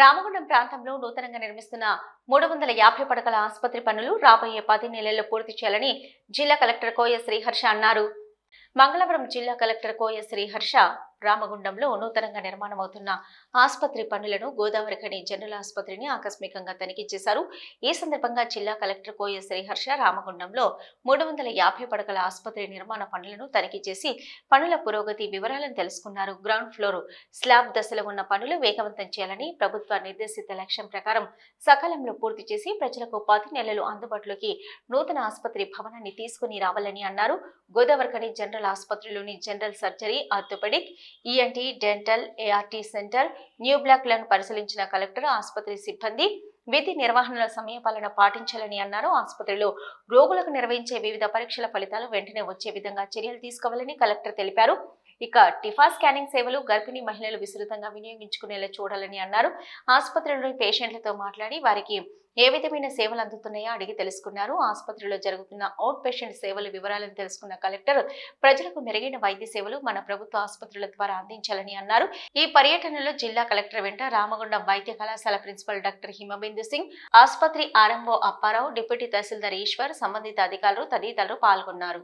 రామగుండం ప్రాంతంలో నూతనంగా నిర్మిస్తున్న మూడు వందల యాభై పడకల ఆసుపత్రి పనులు రాబోయే పది నెలల్లో పూర్తి చేయాలని జిల్లా కలెక్టర్ కోయ శ్రీహర్ష అన్నారు. మంగళవారం జిల్లా కలెక్టర్ కోయ శ్రీహర్ష రామగుండంలో నూతనంగా నిర్మాణమవుతున్న ఆసుపత్రి పనులను గోదావరి ఖని జనరల్ ఆసుపత్రిని ఆకస్మికంగా తనిఖీ చేశారు. ఈ సందర్భంగా జిల్లా కలెక్టర్ కోయ శ్రీహర్ష రామగుండంలో మూడు వందల యాభై పడకల ఆసుపత్రి నిర్మాణ పనులను తనిఖీ చేసి పనుల పురోగతి వివరాలను తెలుసుకున్నారు. గ్రౌండ్ ఫ్లోర్ స్లాబ్ దశలో ఉన్న పనులు వేగవంతం చేయాలని ప్రభుత్వ నిర్దేశిత లక్ష్యం ప్రకారం సకాలంలో పూర్తి చేసి ప్రజలకు పది నెలలు అందుబాటులోకి నూతన ఆసుపత్రి భవనాన్ని తీసుకుని రావాలని అన్నారు. గోదావరికని general ఆసుపత్రిలోని general surgery orthopaedic ENT dental ART centre new బ్లాక్లను పరిశీలించిన కలెక్టర్ ఆసుపత్రి సిబ్బంది విధి నిర్వహణలో సమయపాలన పాటించాలని అన్నారు. ఆసుపత్రిలో రోగులకు నిర్వహించే వివిధ పరీక్షల ఫలితాలు వెంటనే వచ్చే విధంగా చర్యలు తీసుకోవాలని కలెక్టర్ తెలిపారు. ఇక టిఫా స్కానింగ్ సేవలు గర్భిణీ మహిళలు విస్తృతంగా వినియోగించుకునేలా చూడాలని అన్నారు. ఆసుపత్రిలోని పేషెంట్లతో మాట్లాడి వారికి ఏ విధమైన సేవలు అందుతున్నాయో అడిగి తెలుసుకున్నారు. ఆసుపత్రిలో జరుగుతున్న అవుట్ పేషెంట్ సేవల వివరాలను తెలుసుకున్న కలెక్టర్ ప్రజలకు మెరుగైన వైద్య సేవలు మన ప్రభుత్వ ఆసుపత్రుల ద్వారా అందించాలని అన్నారు. ఈ పర్యటనలో జిల్లా కలెక్టర్ వెంట రామగుండం వైద్య కళాశాల ప్రిన్సిపల్ డాక్టర్ హిమబిందు సింగ్ ఆసుపత్రి ఆర్ఎంఓ అప్పారావు డిప్యూటీ తహసీల్దార్ ఈశ్వర్ సంబంధిత అధికారులు తదితరులు పాల్గొన్నారు.